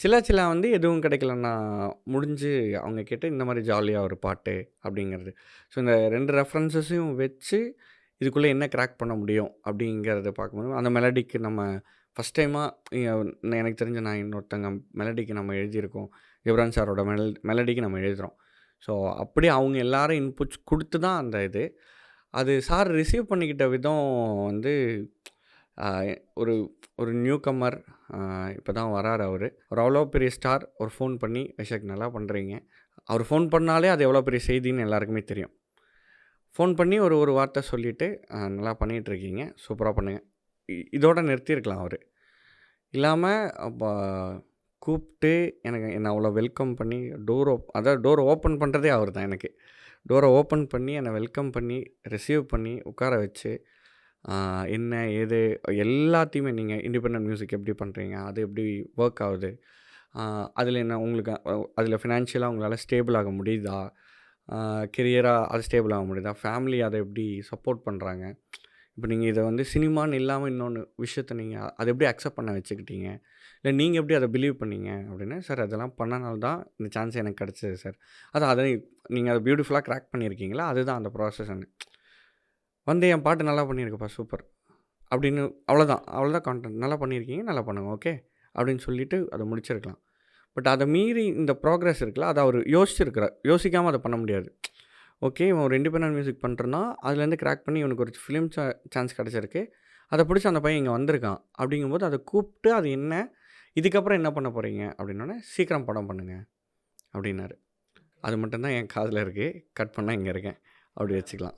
சிலா சிலா வந்து எதுவும் கிடைக்கலன்னா முடிஞ்சு அவங்க கேட்ட இந்த மாதிரி ஜாலியாக ஒரு பாட்டு அப்படிங்கிறது. ஸோ இந்த ரெண்டு ரெஃபரன்சஸையும் வச்சு, இதுக்குள்ளே என்ன கிராக் பண்ண முடியும் அப்படிங்கிறத பார்க்கும்போது, அந்த மெலடிக்கு நம்ம ஃபர்ஸ்ட் டைமாக எனக்கு தெரிஞ்சு நான் இன்னொருத்தங்க மெலடிக்கு நம்ம எழுதியிருக்கோம். ஜிப்ரான் சாரோட மெல் மெலடிக்கு நம்ம எழுதுகிறோம் ஸோ அப்படி அவங்க எல்லாரும் இன்புட்ஸ் கொடுத்து தான் அந்த இது. அது சார் ரிசீவ் பண்ணிக்கிட்ட விதம் வந்து ஒரு ஒரு நியூ கம்மர் இப்போ தான் வராரு அவர். ஒரு அவ்வளோ பெரிய ஸ்டார் ஒரு ஃபோன் பண்ணி, "விஷாக் நல்லா பண்ணுறீங்க அவர் ஃபோன் பண்ணாலே அது எவ்வளோ பெரிய செய்தின்னு எல்லாருக்குமே தெரியும். ஃபோன் பண்ணி ஒரு ஒரு வார்த்தை சொல்லிவிட்டு நல்லா பண்ணிகிட்ருக்கீங்க சூப்பராக பண்ணுங்கள் இ இதோட நிறுத்தியிருக்கலாம் அவர். இல்லாமல் அப்போ கூப்பிட்டு எனக்கு என்னை அவ்வளோ வெல்கம் பண்ணி டோர் ஓப் அதாவது டோர் ஓப்பன் பண்ணுறதே அவர் தான் எனக்கு. டோரை ஓப்பன் பண்ணி, என்னை வெல்கம் பண்ணி, ரிசீவ் பண்ணி, உட்கார வச்சு, என்ன ஏது எல்லாத்தையுமே நீங்கள் இண்டிபெண்ட் மியூசிக் எப்படி பண்ணுறீங்க அது எப்படி ஒர்க் ஆகுது? அதில் என்ன உங்களுக்கு அதில் ஃபினான்ஷியலாக உங்களால் ஸ்டேபிள் ஆக முடியுதா? கெரியராக அது ஸ்டேபிள் ஆக முடியுதா? ஃபேமிலி அதை எப்படி சப்போர்ட் பண்ணுறாங்க இப்போ நீங்கள் இதை வந்து சினிமான்னு இல்லாமல் இன்னொன்று விஷயத்த நீங்கள் அதை எப்படி அக்செப்ட் பண்ண வச்சுக்கிட்டீங்க? இல்லை நீங்கள் எப்படி அதை பிலீவ் பண்ணீங்க? அப்படின்னு, "சார் அதெல்லாம் பண்ணனால தான் இந்த சான்ஸ் எனக்கு கிடச்சிது சார்." அது அதை நீங்கள் அதை பியூட்டிஃபுல்லாக க்ராக் பண்ணியிருக்கீங்களா, அதுதான் அந்த ப்ராசஸ்ன்னு. வந்து "என் பாட்டு நல்லா பண்ணியிருக்கப்பா சூப்பர்." அப்படின்னு அவ்வளோதான். அவ்வளோதான் கான்டென்ட். "நல்லா பண்ணியிருக்கீங்க, நல்லா பண்ணுங்க. ஓகே." அப்படின்னு சொல்லிட்டு அதை முடிச்சிருக்கலாம். பட் அதை மீறி இந்த ப்ராக்ரஸ் இருக்குல்ல, அதை அவர் யோசிச்சிருக்கிறார். யோசிக்காமல் அதை பண்ண முடியாது. ஓகே, இவன் ஒரு இண்டிபெண்டன்ட் மியூசிக் பண்ணுறேன்னா அதுலேருந்து கிராக் பண்ணி இவனுக்கு ஒரு ஃபிலிம் சா சான்ஸ் கிடச்சிருக்கு அதை பிடிச்சி அந்த பையன் இங்கே வந்திருக்கான். அப்படிங்கும்போது அதை கூப்பிட்டு அது என்ன? இதுக்கப்புறம் என்ன பண்ண போகிறீங்க அப்படின்னோனே, "சீக்கிரம் படம் பண்ணுங்கள் அப்படின்னாரு. அது மட்டும்தான் என் காதில் இருக்குது கட் பண்ணால் இங்கே இருக்கேன். அப்படி வச்சுக்கலாம்.